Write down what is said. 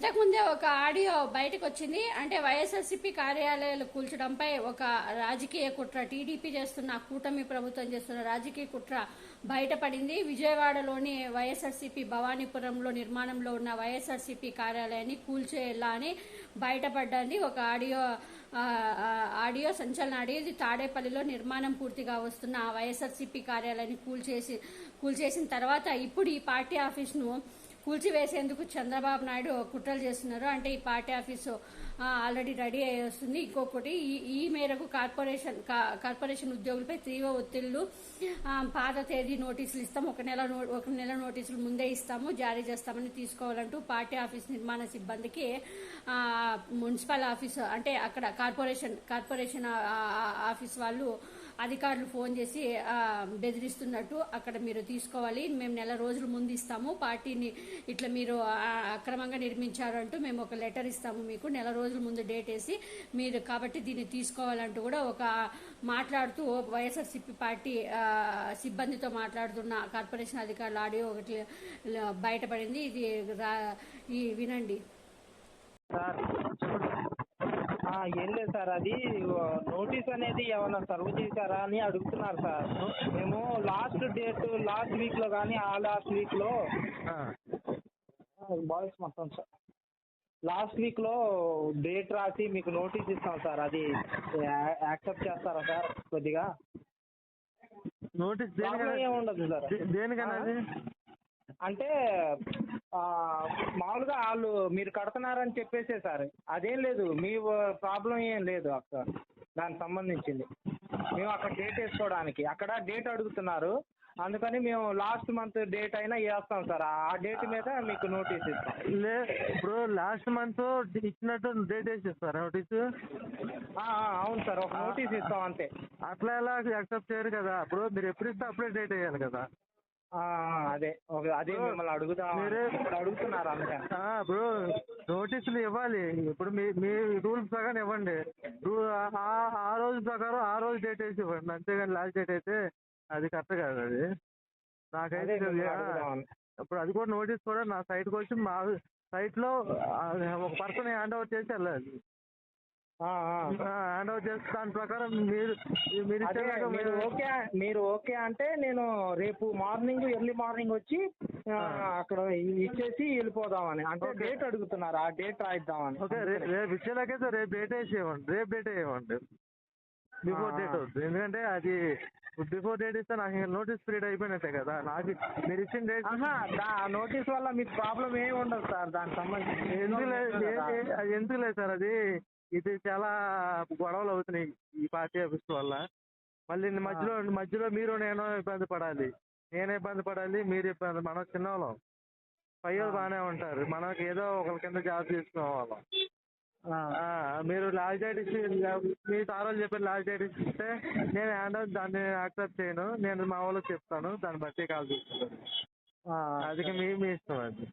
ఇంతకుముందే ఒక ఆడియో బయటకు వచ్చింది. అంటే వైఎస్ఆర్సీపీ కార్యాలయాలు కూల్చడంపై ఒక రాజకీయ కుట్ర టీడీపీ చేస్తున్న కూటమి ప్రభుత్వం చేస్తున్న రాజకీయ కుట్ర బయటపడింది. విజయవాడలోని వైఎస్ఆర్సీపీ భవానీపురంలో నిర్మాణంలో ఉన్న వైఎస్ఆర్సీపీ కార్యాలయాన్ని కూల్చేలా అని బయటపడ్డది. ఒక ఆడియో ఆడియో సంచలన ఆడియో ఇది తాడేపల్లిలో నిర్మాణం పూర్తిగా వస్తున్న వైఎస్ఆర్సీపీ కార్యాలయాన్ని కూల్చేసి కూల్చేసిన తర్వాత ఇప్పుడు ఈ పార్టీ ఆఫీస్ను కూల్చివేసేందుకు చంద్రబాబు నాయుడు కుట్రలు చేస్తున్నారు. అంటే ఈ పార్టీ ఆఫీసు ఆల్రెడీ రెడీ అయ్యి వస్తుంది. ఇంకొకటి ఈ ఈ మేరకు కార్పొరేషన్ కా- కార్పొరేషన్ ఉద్యోగులపై తీవ్ర ఒత్తిళ్ళు పాత తేదీ నోటీసులు ఇస్తాం. ఒక నెల ఒక నెల నోటీసులు ముందే ఇస్తాము. జారీ చేస్తామని తీసుకోవాలంటూ పార్టీ ఆఫీస్ నిర్మాణ సిబ్బందికి మున్సిపల్ ఆఫీస్ అంటే అక్కడ కార్పొరేషన్ కార్పొరేషన్ ఆఫీస్ వాళ్ళు అధికారులు ఫోన్ చేసి బెదిరిస్తున్నట్టు అక్కడ మీరు తీసుకోవాలి. మేము నెల రోజుల ముందు ఇస్తాము. పార్టీని ఇట్లా మీరు అక్రమంగా నిర్మించారు అంటూ మేము ఒక లెటర్ ఇస్తాము మీకు. నెల రోజుల ముందు డేట్ వేసి మీరు కాబట్టి దీన్ని తీసుకోవాలంటూ కూడా ఒక మాట్లాడుతూ వైఎస్ఆర్సీపీ పార్టీ సిబ్బందితో మాట్లాడుతున్న కార్పొరేషన్ అధికారుల ఆడియో ఒకటి బయటపడింది. ఇది రా- ఈ వినండి. ఏం లేదు సార్ అది నోటీస్ అనేది ఏమన్నా సర్వ్ చేశారా అని అడుగుతున్నారు సార్. మేము లాస్ట్ డేట్ లాస్ట్ వీక్లో కానీ ఆ లాస్ట్ వీక్లో బాయ్స్ మొత్తం సార్. లాస్ట్ వీక్లో డేట్ రాసి మీకు నోటీస్ ఇస్తాం సార్ అది యాక్సెప్ట్ చేస్తారా సార్ కొద్దిగా? నోటీస్ దేనికన్నా ఏముండదు సార్. దేనికన్నా అంటే మామూలుగా వాళ్ళు మీరు కడుతున్నారని చెప్పేసే సార్. అదేం లేదు. మీ ప్రాబ్లం ఏం లేదు అక్కడ దానికి సంబంధించింది. మేము అక్కడ డేట్ వేసుకోవడానికి. అక్కడ డేట్ అడుగుతున్నారు. అందుకని మేము లాస్ట్ మంత్ డేట్ అయినా వేస్తాం సార్. ఆ డేట్ మీద మీకు నోటీస్ ఇస్తాం. లే ఇప్పుడు లాస్ట్ మంత్ ఇచ్చినట్టు డేట్ వేసేస్తారు నోటీసు? అవును సార్. ఒక నోటీస్ ఇస్తాం అంతే. అట్లా ఎలా యాక్సెప్ట్ చేయరు కదా. ఇప్పుడు మీరు ఎప్పుడు ఇస్తే అప్పుడే డేట్ వేయాలి కదా. అదే. అదే మిమ్మల్ని అడుగుదాం? మీరే- ఇప్పుడు అడుగుతున్నారు ఆ, ఇప్పుడు నోటీసులు ఇవ్వాలి. ఇప్పుడు మీ మీ రూల్స్ ప్రకారం ఇవ్వండి. రూ- ఆ- ఆ రోజు ప్రకారం ఆ రోజు డేట్ వేసి ఇవ్వండి. అంతేగాని లాస్ట్ డేట్ అయితే అది కరెక్ట్ కాదు అది. అదే నాకైతే మిమ్మల్ని ఆ, అడుగుదామని. ఇప్పుడు అది కూడా నోటీస్ కూడా నా సైట్కి వచ్చి మా సైట్లో ఒక పర్సన్ హ్యాండ్ ఓవర్ చేసి వెళ్ళాలి. హ్యాండ్ ఓవర్ చేసి దాని ప్రకారం మీరు మీరు అదే ఇచ్చేదాకా మీరు మేము- ఓకే మీరు ఓకే అంటే నేను రేపు మార్నింగ్ ఎర్లీ మార్నింగ్ వచ్చి ఆ, అక్కడ ఇచ్చేసి వెళ్ళిపోదామని. అంటే. డేట్ అడుగుతున్నారు ఆ డేట్ రాయిద్దామని. ఓకే రే- రేపు ఇచ్చేలాగైతే రేపు డేట్ వేసి ఇవ్వండి రేపు డేట్ ఇవ్వండి బిఫోర్ ఆ. డేట్ వద్దు. ఎందుకంటే అది బిఫోర్ డేట్ ఇస్తే నాకు నోటీస్ పీరియడ్ అయిపోయినట్టే కదా. నాకు మీరు ఇచ్చిన డేట్ ఆహా దా నోటీస్ వల్ల మీకు ప్రాబ్లం ఏమి ఉండదు సార్ దానికి సంబంధించి. ఎందుకు లేదు ఎందుకు లేదు సార్ అది? ఇది చాలా గొడవలు అవుతున్నాయి ఈ పార్టీ ఆఫీస్ వల్ల. మళ్ళీ మధ్యలో మధ్యలో మీరు నేను ఇబ్బంది పడాలి. నేను ఇబ్బంది పడాలి మీరు ఇబ్బంది మనం చిన్నవాళ్ళం. పై వాళ్ళు. బాగానే ఉంటారు. మనకి ఏదో ఒకరి కింద జాబ్ చేసుకోవాళ్ళం. ఆ, ఆ, మీరు లాస్ట్ డేట్ ఇచ్చి మీ సార్ వాళ్ళు చెప్పారు లాస్ట్ డేట్ ఇస్తే నేను హ్యాండ్ అవుట్ దాన్ని యాక్సెప్ట్ చేయను. నేను మా వాళ్ళకి చెప్తాను. దాన్ని బట్టి కాల్ తీసుకుంటాను ఆ, అది మీ మీ ఇష్టం అది.